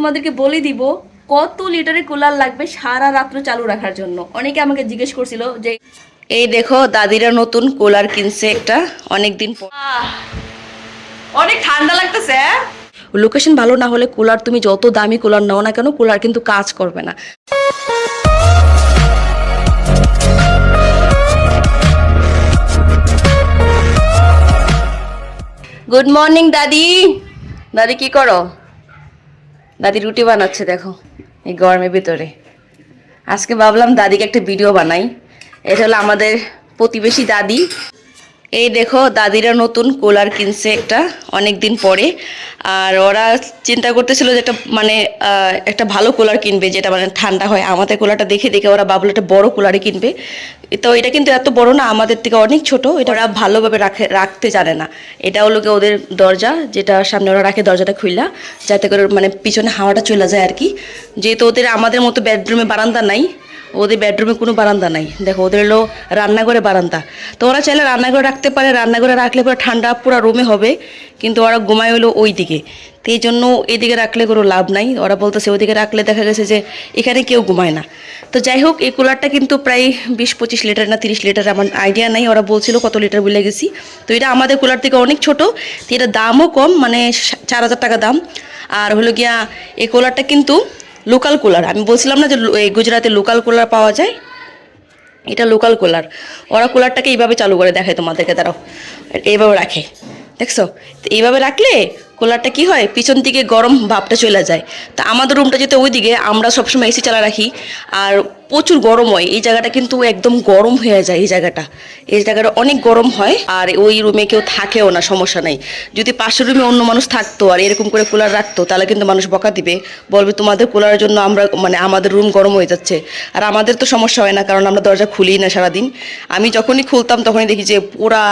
তোমাদেরকে বলে দিব কত লিটারের কুলার লাগবে সারা রাত্র চালু রাখার জন্য। অনেকে আমাকে জিজ্ঞেস করছিল যে এই দেখো দাদিরা নতুন কুলার কিনছে একটা অনেকদিন পর। অনেক ঠান্ডা লাগতেছে লোকেশন ভালো না হলে কুলার তুমি যত দামি কুলার নাও না কেন কুলার কিন্তু কাজ করবে না। গুড মর্নিং দাদি। দাদি কি করো? দাদি রুটি বানাচ্ছে, দেখো, এই গরমের ভিতরে। আজকে ভাবলাম দাদিকে একটা ভিডিও বানাই। এটা হলো আমাদের প্রতিবেশী দাদি। এই দেখো, দাদিরা নতুন কুলার কিনছে একটা অনেক দিন পরে। আর ওরা চিন্তা করতেছিল যে একটা মানে একটা ভালো কুলার কিনবে, যেটা মানে ঠান্ডা হয়। আমাদের কুলারটা দেখে দেখে ওরা ভাবলো একটা বড় কুলারই কিনবে। তো এটা কিন্তু এত বড় না, আমাদের থেকে অনেক ছোট। এটা ওরা ভালোভাবে রাখে, রাখতে জানে না। এটা হলো গিয়ে ওদের দরজা, যেটা সামনে ওরা রাখে দরজাটা খুললা যাতে করে মানে পিছনে হাওয়াটা চলে যায় আর কি। যেহেতু ওদের আমাদের মতো বেডরুমে বারান্দা নাই ওদের বেডরুমে কোনো বারান্দা নাই। দেখো, ওদের হলো রান্নাঘরে বারান্দা। তো ওরা চাইলে রান্নাঘরে রাখতে পারে, রান্নাঘরে রাখলে পুরো ঠান্ডা পুরো রুমে হবে, কিন্তু ওরা ঘুমায় হলো ওই দিকে তো এই জন্য এদিকে রাখলে কোনো লাভ নাই। ওরা বলতেছে ওইদিকে রাখলে দেখা গেছে যে এখানে কেউ ঘুমায় না। তো যাই হোক, এই কুলারটা কিন্তু প্রায় বিশ পঁচিশ লিটার না তিরিশ লিটার আমার আইডিয়া নাই। ওরা বলছিল, কত লিটার বলে গেছি? তো এটা আমাদের কুলার থেকে অনেক ছোট। তো এটা দামও কম মানে চার হাজার টাকা দাম। আর হলো গিয়া, এই কুলারটা কিন্তু লোকাল কুলার আমি বলছিলাম না যে এই গুজরাতে লোকাল কুলার পাওয়া যায়? এটা লোকাল কুলার ওরা কুলারটাকে এইভাবে চালু করে দেখায় তোমাদেরকে তারাও এইভাবে রাখে। দেখছ? তো এইভাবে রাখলে কুলারটা কি হয়? পিছন দিকে গরম ভাবটা চলে যায়। তা আমাদের রুমটা যেতে ওই দিকে আমরা সবসময় এসি চালা রাখি। আর প্রচুর গরম হয়। এই জায়গাটা কিন্তু একদম গরম হয়ে যায় এই জায়গাটা। এই জায়গাটা অনেক গরম হয় আর ওই রুমে কেউ থাকেও না, সমস্যা নাই। যদি পাশের রুমে অন্য মানুষ থাকতো আর এরকম করে কুলার রাখতো, তাহলে কিন্তু মানুষ বকা দিবে। বলবে, তোমাদের কুলারের জন্য আমরা মানে আমাদের রুম গরম হয়ে যাচ্ছে। আর আমাদের তো সমস্যা হয় না, কারণ আমরা দরজা খুলি না সারাদিন। আমি যখনই খুলতাম, তখনই দেখি যে পুরা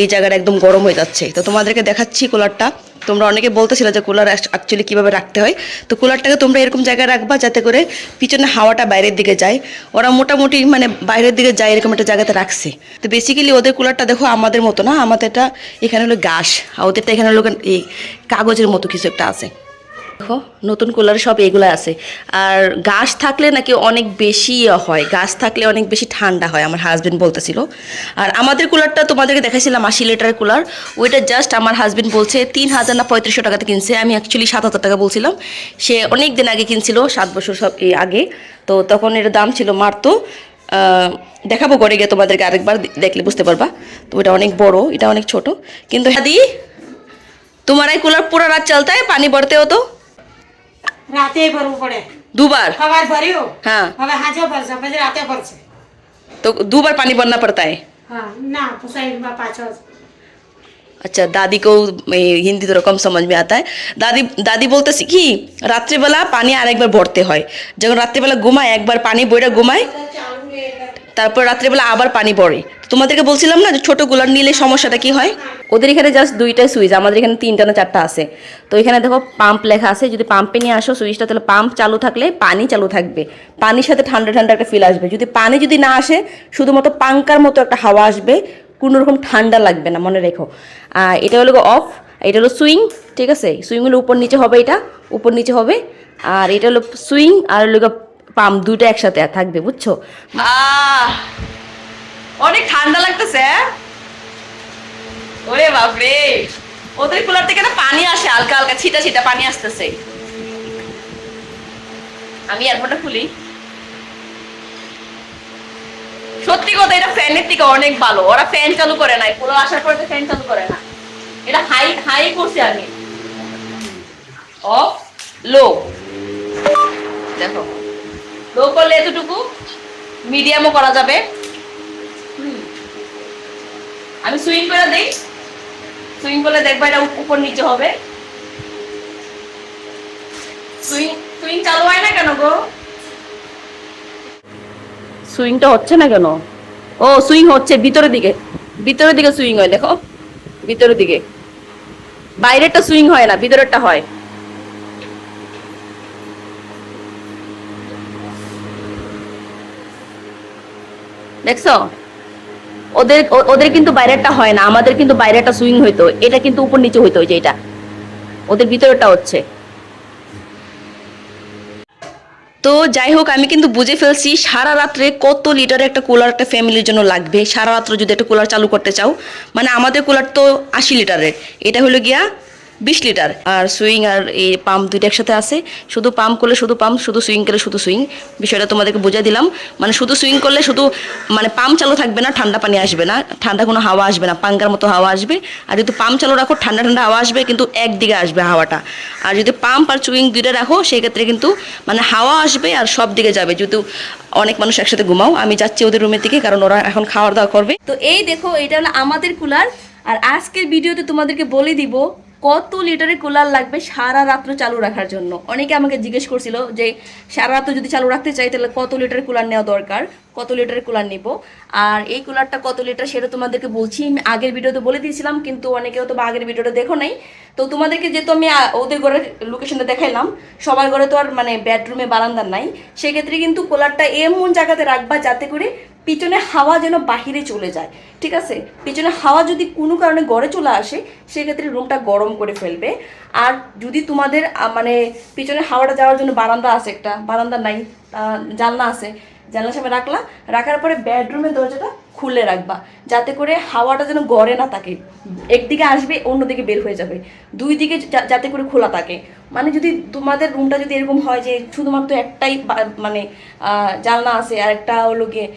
এই জায়গাটা একদম গরম হয়ে যাচ্ছে। তো তোমাদেরকে দেখাচ্ছি কুলারটা তোমরা অনেকে বলতেছিলে যে কুলার অ্যাকচুয়ালি কীভাবে রাখতে হয়। তো কুলারটাকে তোমরা এরকম জায়গায় রাখবা যাতে করে পিছনে হাওয়াটা বাইরের দিকে যায়। ওরা মোটামুটি মানে বাইরের দিকে যায় এরকম একটা জায়গাতে রাখছে। তো বেসিক্যালি ওদের কুলারটা দেখো আমাদের মতো না আমাদেরটা এখানে হলো ঘাস আর ওদেরটা এখানে হলো এই কাগজের মতো কিছু একটা আছে। দেখো, নতুন কুলার সব এগুলো আছে। আর গাছ থাকলে নাকি অনেক বেশি ইয়ে হয়, গাছ থাকলে অনেক বেশি ঠান্ডা হয়, আমার হাজব্যান্ড বলতেছিল। আর আমাদের কুলারটা তোমাদেরকে দেখাইছিলাম, আশি লিটারের কুলার ওইটা জাস্ট আমার হাজব্যান্ড বলছে, তিন হাজার না পঁয়ত্রিশশো টাকাতে কিনছে। আমি অ্যাকচুয়ালি সাত হাজার টাকা বলছিলাম। সে অনেক দিন আগে কিনছিল, সাত বছর সব আগে। তো তখন এর দাম ছিল মারতো দেখাবো ঘরে গিয়ে তোমাদেরকে আরেকবার দেখলে বুঝতে পারবা। তো এটা অনেক বড়, এটা অনেক ছোট। কিন্তু হ্যাঁ দি তোমার এই কুলার रात রাত है পানি পড়তে হতো રાતે ભરવું પડે দুবার સવાર ભર્યું हाँ હવે હાજે ભરશે પછી રાતે ભરશે तो दो बार पानी भरना पड़ता है હા ના સાઈડમાં પાછળ अच्छा दादी को ए, हिंदी तो कम समझ में आता है দাদি দাদি বলতেছি কি রাত্রিবেলা পানি আরেকবার ভরতে হয় যখন রাত্রিবেলা ঘুমায় একবার পানি বইটা ঘুমায় তারপর রাত্রিবেলা আবার পানি পড়ে। তোমাদেরকে বলছিলাম না যে ছোটো গুলার নিলে সমস্যাটা কি হয়? ওদের এখানে জাস্ট দুইটাই সুইচ, আমাদের এখানে তিনটা না চারটা আছে। তো এখানে দেখো পাম্প লেখা আছে, যদি পাম্পে নিয়ে আসো সুইচটা, তাহলে পাম্প চালু থাকলে পানি চালু থাকবে। পানির সাথে ঠান্ডা ঠান্ডা একটা ফিল আসবে। যদি পানি যদি না আসে, শুধুমাত্র পাঙ্কার মতো একটা হাওয়া আসবে, কোনো রকম ঠান্ডা লাগবে না, মনে রেখো। আর এটা হলো অফ এটা হলো সুইং ঠিক আছে? সুইং হলো উপর নিচে হবে এটা, উপর নিচে হবে। আর এটা হলো সুইং আর হলো পাম্প দুটো একসাথে থাকবে, বুঝছ? অনেক ঠান্ডা লাগতেছে ওরে বাপরে, ওদের কুলার থেকে না পানি আসে, হালকা হালকা ছিটা ছিটা পানি আসতেছে। আমি এয়ারপোর্টটা খুলি। সত্যি কথা, এটা ফ্যানের থেকে অনেক ভালো। ওরা ফ্যান চালু করে না কুলার আসার পরে ফ্যান চালু করে না। এটা হাই হাই করছি আমি। অফ লো দেখো। লো করলে এতটুকু মিডিয়ামও করা যাবে। আমি সুইং করে দেই। সুইং করলে দেখবা এটা উপর নিচে হবে। সুইং চালু হয় না কেন গো? সুইংটা হচ্ছে না কেন? ও সুইং হচ্ছে। ভিতরের দিকে। ভিতরের দিকে সুইং হয়, দেখো। ভিতরের দিকে। বাইরেরটা সুইং হয় না, ভিতরেরটা হয়। দেখছ? ওদের ওদের কিন্তু বাইরেরটা হয় না, আমাদের কিন্তু বাইরেরটা সুইং হইতো, এটা কিন্তু উপর নিচে হইতো যে এটা। ওদের ভিতরেরটা হচ্ছে। তো যাই হোক, আমি কিন্তু বুঝে ফেলছি সারা রাত্রে কত লিটার একটা কুলার একটা ফ্যামিলির জন্য লাগবে। সারা রাত্র যদি একটা কুলার চালু করতে চাও মানে আমাদের কুলার তো আশি লিটারের এটা হলো গিয়া বিশ লিটার। আর সুইং আর এই পাম্প দুইটা একসাথে আছে। শুধু পাম্প করলে শুধু পাম্প, শুধু সুইং করলে শুধু সুইং বিষয়টা তোমাদেরকে বুঝিয়ে দিলাম। মানে শুধু সুইং করলে শুধু মানে পাম্প চালু থাকবে না, ঠান্ডা পানি আসবে না। ঠান্ডা কোনো হাওয়া আসবে না পাঙ্কার মতো হাওয়া আসবে। আর যদি পাম্প চালু রাখো, ঠান্ডা ঠান্ডা হাওয়া আসবে, কিন্তু একদিকে আসবে হাওয়াটা। আর যদি পাম্প আর সুইং দুইটা রাখো, সেক্ষেত্রে কিন্তু মানে হাওয়া আসবে আর সব দিকে যাবে। যেহেতু অনেক মানুষ একসাথে ঘুমাও, আমি যাচ্ছি ওদের রুমের দিকে, কারণ ওরা এখন খাওয়ার দাওয়া করবে। তো এই দেখো এটা হলো আমাদের কুলার আর আজকের ভিডিওতে তোমাদেরকে বলে দিব কত লিটারের কুলার লাগবে সারা রাত্র চালু রাখার জন্য? অনেকে আমাকে জিজ্ঞেস করছিল যে, সারা রাত্র যদি চালু রাখতে চাই, তাহলে কত লিটারের কুলার নেওয়া দরকার? কত লিটারের কুলার নিব? আর এই কুলারটা কত লিটার সেটা তোমাদেরকে বলছি। আমি আগের ভিডিওতে বলে দিয়েছিলাম, কিন্তু অনেকেও তো বা আগের ভিডিওটা দেখো নাই। তো তোমাদেরকে যেহেতু আমি ওদের ঘরের লোকেশনটা দেখাইলাম, সবার ঘরে তো আর মানে বেডরুমে বারান্দার নাই। সেক্ষেত্রে কিন্তু কুলারটা এমন জায়গাতে রাখবা যাতে করে পিছনে হাওয়া যেন বাহিরে চলে যায়, ঠিক আছে? পিছনে হাওয়া যদি কোনো কারণে গড়ে চলে আসে, সেক্ষেত্রে রুমটা গরম করে ফেলবে। আর যদি তোমাদের মানে পিছনে হাওয়াটা যাওয়ার জন্য বারান্দা আছে একটা, বারান্দা নাই জানলা আছে জানলার সামনে রাখলা, রাখার পরে বেডরুমের দরজাটা খুলে রাখবা। যাতে করে হাওয়াটা যেন গড়ে না থাকে। একদিকে আসবে, অন্যদিকে বের হয়ে যাবে। দুই দিকে যাতে করে খোলা থাকে। মানে যদি তোমাদের রুমটা যদি এরকম হয় যে শুধুমাত্র একটাই মানে জানলা আছে আর একটা হলো গিয়ে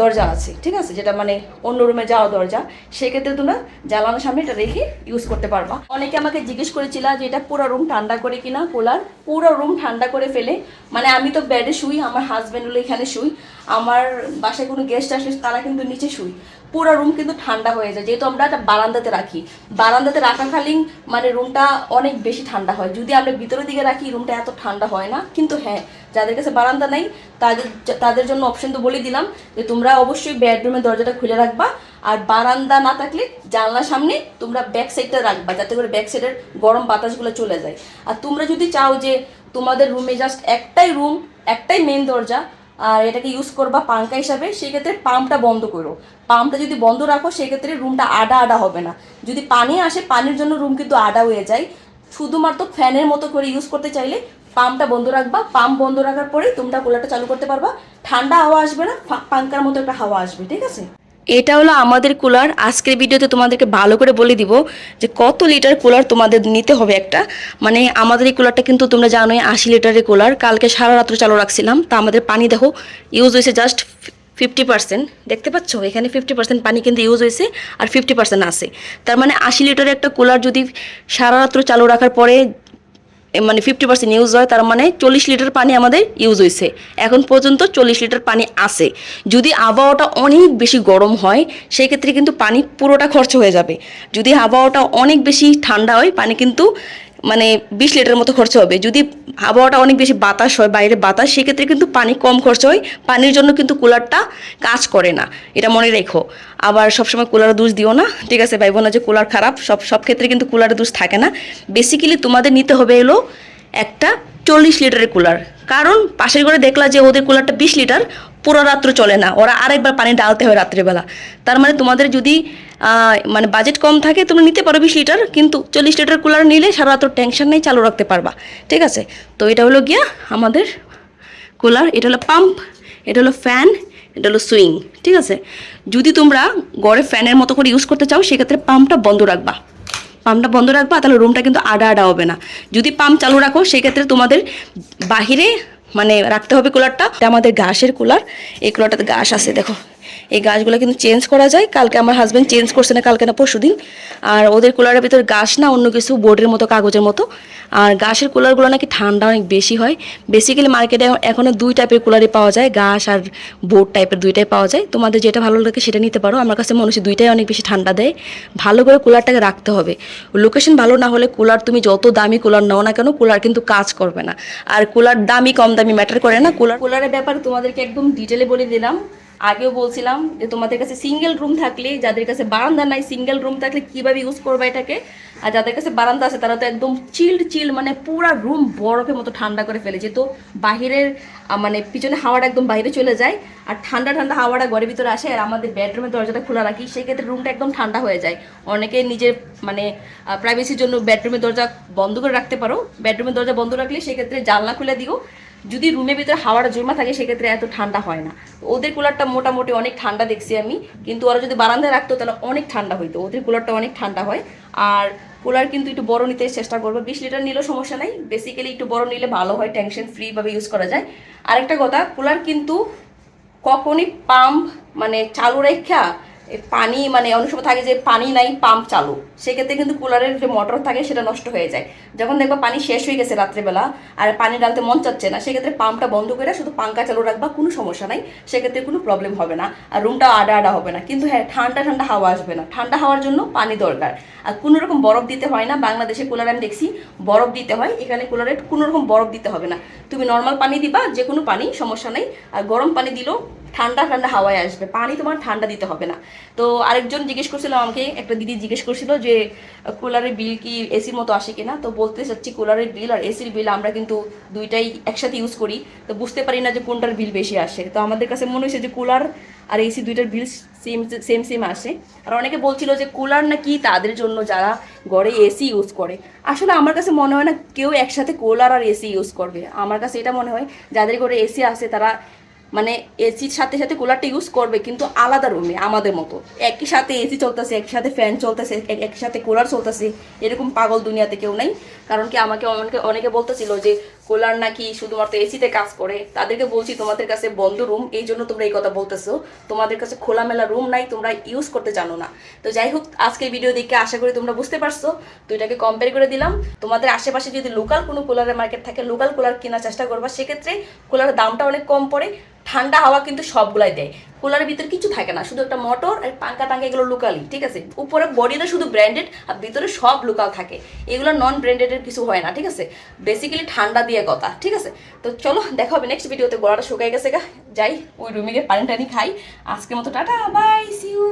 দরজা আছে, ঠিক আছে? যেটা মানে অন্য রুমে যাওয়া দরজা। সেক্ষেত্রে তোমরা জ্বালানোর সামনে এটা রেখে ইউজ করতে পারবা। অনেকে আমাকে জিজ্ঞেস করেছিল যে এটা পুরো রুম ঠান্ডা করে কিনা কুলার পুরো রুম ঠান্ডা করে ফেলে। মানে আমি তো বেডে শুই, আমার হাজব্যান্ড হলো এখানে শুই। আমার বাসায় কোনো গেস্ট আসলে তারা কিন্তু নিচে শুই। পুরো রুম কিন্তু ঠান্ডা হয়ে যায়, যেহেতু আমরা একটা বারান্দাতে রাখি। বারান্দাতে রাখাকালীন মানে রুমটা অনেক বেশি ঠান্ডা হয়। যদি আমরা ভিতরের দিকে রাখি রুমটা এত ঠান্ডা হয় না। কিন্তু হ্যাঁ যাদের কাছে বারান্দা নেই, তাদের তাদের জন্য অপশন তো বলে দিলাম, যে তোমরা অবশ্যই বেডরুমের দরজাটা খুলে রাখবা। আর বারান্দা না থাকলে জানলার সামনে তোমরা ব্যাক সাইডটা রাখবা, যাতে করে ব্যাক সাইডের গরম বাতাসগুলো চলে যায়। আর তোমরা যদি চাও যে তোমাদের রুমে জাস্ট একটাই রুম একটাই মেন দরজা আর এটাকে ইউজ করবা পাঙ্কা হিসাবে, সেক্ষেত্রে পাম্পটা বন্ধ করো। পাম্পটা যদি বন্ধ রাখো, সেক্ষেত্রে রুমটা আডা আডা হবে না। যদি পানি আসে, পানির জন্য রুম কিন্তু আডা হয়ে যায়। শুধুমাত্র ফ্যানের মতো করে ইউজ করতে চাইলে পাম্পটা বন্ধ রাখবা। পাম্প বন্ধ রাখার পরে তোমরা কুলারটা চালু করতে পারবা। ঠান্ডা হাওয়া আসবে না পাঙ্কার মতো একটা হাওয়া আসবে, ঠিক আছে? এটা হলো আমাদের কুলার। আজকের ভিডিওতে তোমাদেরকে ভালো করে বলে দিব যে কত লিটার কুলার তোমাদের নিতে হবে একটা। মানে আমাদের এই কুলারটা কিন্তু তোমরা জানোই, আশি লিটারের কুলার। কালকে সারা রাত্র চালু রাখছিলাম, তা আমাদের পানি দেখো ইউজ হয়েছে জাস্ট ফিফটি পার্সেন্ট দেখতে পাচ্ছ? এখানে ফিফটি পার্সেন্ট পানি কিন্তু ইউজ হয়েছে আর ফিফটি পার্সেন্ট আছে। তার মানে আশি লিটারের একটা কুলার যদি সারা রাত্র চালু রাখার পরে মানে ফিফটি পার্সেন্ট ইউজ হয়, তার মানে চল্লিশ লিটার পানি আমাদের ইউজ হয়েছে এখন পর্যন্ত চল্লিশ লিটার পানি আছে। যদি আবহাওয়াটা অনেক বেশি গরম হয় সেই ক্ষেত্রে কিন্তু পানি পুরোটা খরচ হয়ে যাবে। যদি আবহাওয়াটা অনেক বেশি ঠান্ডা হয়, পানি কিন্তু মানে বিশ লিটার মতো খরচ হবে। যদি আবহাওয়াটা অনেক বেশি বাতাস হয়, বাইরে বাতাস, সেক্ষেত্রে কিন্তু পানি কম খরচ হয়। পানির জন্য কিন্তু কুলারটা কাজ করে না। এটা মনে রেখো। আবার সবসময় কুলারে দোষ দিও না। ঠিক আছে, ভাই বোনা যে কুলার খারাপ, সব সব ক্ষেত্রে কিন্তু কুলারে দোষ থাকে না। বেসিক্যালি তোমাদের নিতে হবে এলো একটা চল্লিশ লিটারের কুলার। কারণ পাশের ঘরে দেখলা যে ওদের কুলারটা বিশ লিটার পুরো রাত্র চলে না। ওরা আরেকবার পানি ডালতে হয় রাত্রিবেলা। তার মানে তোমাদের যদি মানে বাজেট কম থাকে, তোমরা নিতে পারো বিশ লিটার কিন্তু চল্লিশ লিটার কুলার নিলে সারা রাত্র টেনশন নেই, চালু রাখতে পারবা। ঠিক আছে? তো এটা হলো গিয়া আমাদের কুলার এটা হলো পাম্প এটা হলো ফ্যান এটা হলো সুইং ঠিক আছে? যদি তোমরা গড়ে ফ্যানের মতো করে ইউজ করতে চাও, সেক্ষেত্রে পাম্পটা বন্ধ রাখবা। পাম্পটা বন্ধ রাখবা, তাহলে রুমটা কিন্তু আডা আডা হবে না। যদি পাম্প চালু রাখো, সেক্ষেত্রে তোমাদের বাহিরে মানে রাখতে হবে কুলারটা আমাদের ঘাসের কুলার এই কুলারটাতে ঘাস আছে দেখো। এই গাছগুলো কিন্তু চেঞ্জ করা যায়। কালকে আমার হাজব্যান্ড চেঞ্জ করছে না, কালকে না পরশু দিন আর ওদের কুলারের ভিতর গাছ না, অন্য কিছু বোর্ডের মতো, কাগজের মতো। আর গাছের কুলারগুলো নাকি ঠান্ডা অনেক বেশি হয়। বেসিক্যালি মার্কেটে এখনও দুই টাইপের কুলারই পাওয়া যায়, গাছ আর বোর্ড টাইপের দুইটাই পাওয়া যায়। তোমাদের যেটা ভালো লাগে সেটা নিতে পারো। আমার কাছে মনে হচ্ছে দুইটাই অনেক বেশি ঠান্ডা দেয়। ভালো করে কুলারটাকে রাখতে হবে। লোকেশন ভালো না হলে কুলার তুমি যত দামি কুলার নাও না কেন কুলার কিন্তু কাজ করবে না। আর কুলার দামি কম দামি ম্যাটার করে না। কুলার কুলারের ব্যাপারে তোমাদেরকে একদম ডিটেলে বলে দিলাম। আগেও বলছিলাম যে তোমাদের কাছে সিঙ্গেল রুম থাকলে, যাদের কাছে বারান্দা নাই সিঙ্গেল রুম থাকলে কীভাবে ইউজ করবে এটাকে? আর যাদের কাছে বারান্দা আছে, তারা তো একদম চিল্ড চিল্ড মানে পুরা রুম বরফের মতো ঠান্ডা করে ফেলে। যেহেতু বাহিরের মানে পিছনে হাওয়াটা একদম বাইরে চলে যায়, আর ঠান্ডা ঠান্ডা হাওয়াটা ঘরের ভিতরে আসে, আর আমাদের বেডরুমের দরজাটা খোলা রাখি, সেক্ষেত্রে রুমটা একদম ঠান্ডা হয়ে যায়। অনেকে নিজের মানে প্রাইভেসির জন্য বেডরুমের দরজা বন্ধ করে রাখতে পারো। বেডরুমের দরজা বন্ধ রাখলে সেক্ষেত্রে জানলা খুলে দিও। যদি রুমের ভিতরে হাওয়াটা জমা থাকে, সেক্ষেত্রে এত ঠান্ডা হয় না। ওদের কুলারটা মোটামুটি অনেক ঠান্ডা দেখছি আমি, কিন্তু ওরা যদি বারান্দায় রাখতো, তাহলে অনেক ঠান্ডা হইতো। ওদের কুলারটা অনেক ঠান্ডা হয়। আর কুলার কিন্তু একটু বড় নিতে চেষ্টা করব। বিশ লিটার নিলেও সমস্যা নাই। বেসিক্যালি একটু বড় নিলে ভালো হয় টেনশন ফ্রিভাবে ইউজ করা যায়। আরেকটা কথা, কুলার কিন্তু কখনই পাম্প মানে চালু রেখা পানি মানে অনেক সময় থাকে যে পানি নাই পাম্প চালু। সেক্ষেত্রে কিন্তু কুলারের যে মোটর থাকে সেটা নষ্ট হয়ে যায়। যখন দেখবা পানি শেষ হয়ে গেছে রাত্রেবেলা আর পানি ডালতে মন চাচ্ছে না, সেক্ষেত্রে পাম্পটা বন্ধ করে শুধু পাঙ্কা চালু রাখবা, কোনো সমস্যা নাই। সেক্ষেত্রে কোনো প্রবলেম হবে না আর রুমটা আডা আডা হবে না। কিন্তু হ্যাঁ ঠান্ডা ঠান্ডা হাওয়া আসবে না। ঠান্ডা হাওয়ার জন্য পানি দরকার। আর কোনো রকম বরফ দিতে হয় না। বাংলাদেশে কুলারে আমি দেখছি বরফ দিতে হয়। এখানে কুলারে কোনো রকম বরফ দিতে হবে না। তুমি নর্মাল পানি দিবা যে কোনো পানি, সমস্যা নেই। আর গরম পানি দিলেও ঠান্ডা ঠান্ডা হাওয়ায় আসবে, পানি তোমার ঠান্ডা দিতে হবে না। তো আরেকজন জিজ্ঞেস করছিল আমাকে, একটা দিদি জিজ্ঞেস করছিল যে, কুলারের বিল কি এসির মতো আসে কিনা? তো বলতে চাচ্ছি কুলারের বিল আর এসির বিল আমরা কিন্তু দুইটাই একসাথে ইউজ করি। তো বুঝতে পারি না যে কোনটার বিল বেশি আসে। তো আমাদের কাছে মনে হয়েছে যে কুলার আর এসি দুইটার বিল সেম সেম সেম আসে। আর অনেকে বলছিল যে কুলার নাকি তাদের জন্য যারা ঘরে এসি ইউজ করে। আসলে আমার কাছে মনে হয় না কেউ একসাথে কুলার আর এসি ইউজ করবে। আমার কাছে এটা মনে হয়, যাদের ঘরে এসি আছে তারা মানে এসির সাথে সাথে কুলারটা ইউজ করবে, কিন্তু আলাদা রুমে আমাদের মতো। একই সাথে এসি চলতেছে, একই সাথে ফ্যান চলতেছে, এক- একই সাথে কুলার চলতেছে, এরকম পাগল দুনিয়াতে কেউ নাই। কারণ কি আমাকে অনেকে অনেকে বলতেছিল যে কুলার নাকি শুধুমাত্র এসিতে কাজ করে? তাদেরকে বলছি তোমাদের কাছে বন্ধ রুম এই জন্য তোমরা এই কথা বলতেছো। তোমাদের কাছে খোলামেলা রুম নাই, তোমরা ইউজ করতে জানো না। তো যাই হোক আজকে ভিডিও দেখে আশা করি তোমরা বুঝতে পারছ। তো এটাকে কম্পেয়ার করে দিলাম। তোমাদের আশেপাশে যদি লোকাল কোনো কুলারের মার্কেট থাকে লোকাল কুলার কেনার চেষ্টা করবা। সেক্ষেত্রে কুলারের দামটা অনেক কম পড়ে। ঠান্ডা হাওয়া কিন্তু সবগুলাই দেয়। কুলারের ভিতরে কিছু থাকে না, শুধু একটা মোটর আর পাঙ্কা টাঙ্কা এগুলো লোকালি ঠিক আছে? উপরে বডিতে শুধু ব্র্যান্ডেড আর ভিতরে সব লোকাল থাকে। এগুলো নন ব্র্যান্ডেডের কিছু হয় না, ঠিক আছে? বেসিক্যালি ঠান্ডা দিয়ে কথা, ঠিক আছে? তো চলো, দেখা হবে নেক্সট ভিডিওতে গলাটা শুকাই গেছে গা। যাই, ওই রুমে গিয়ে পানি টানি খাই। আজকের মতো টাটা বাই সি ইউ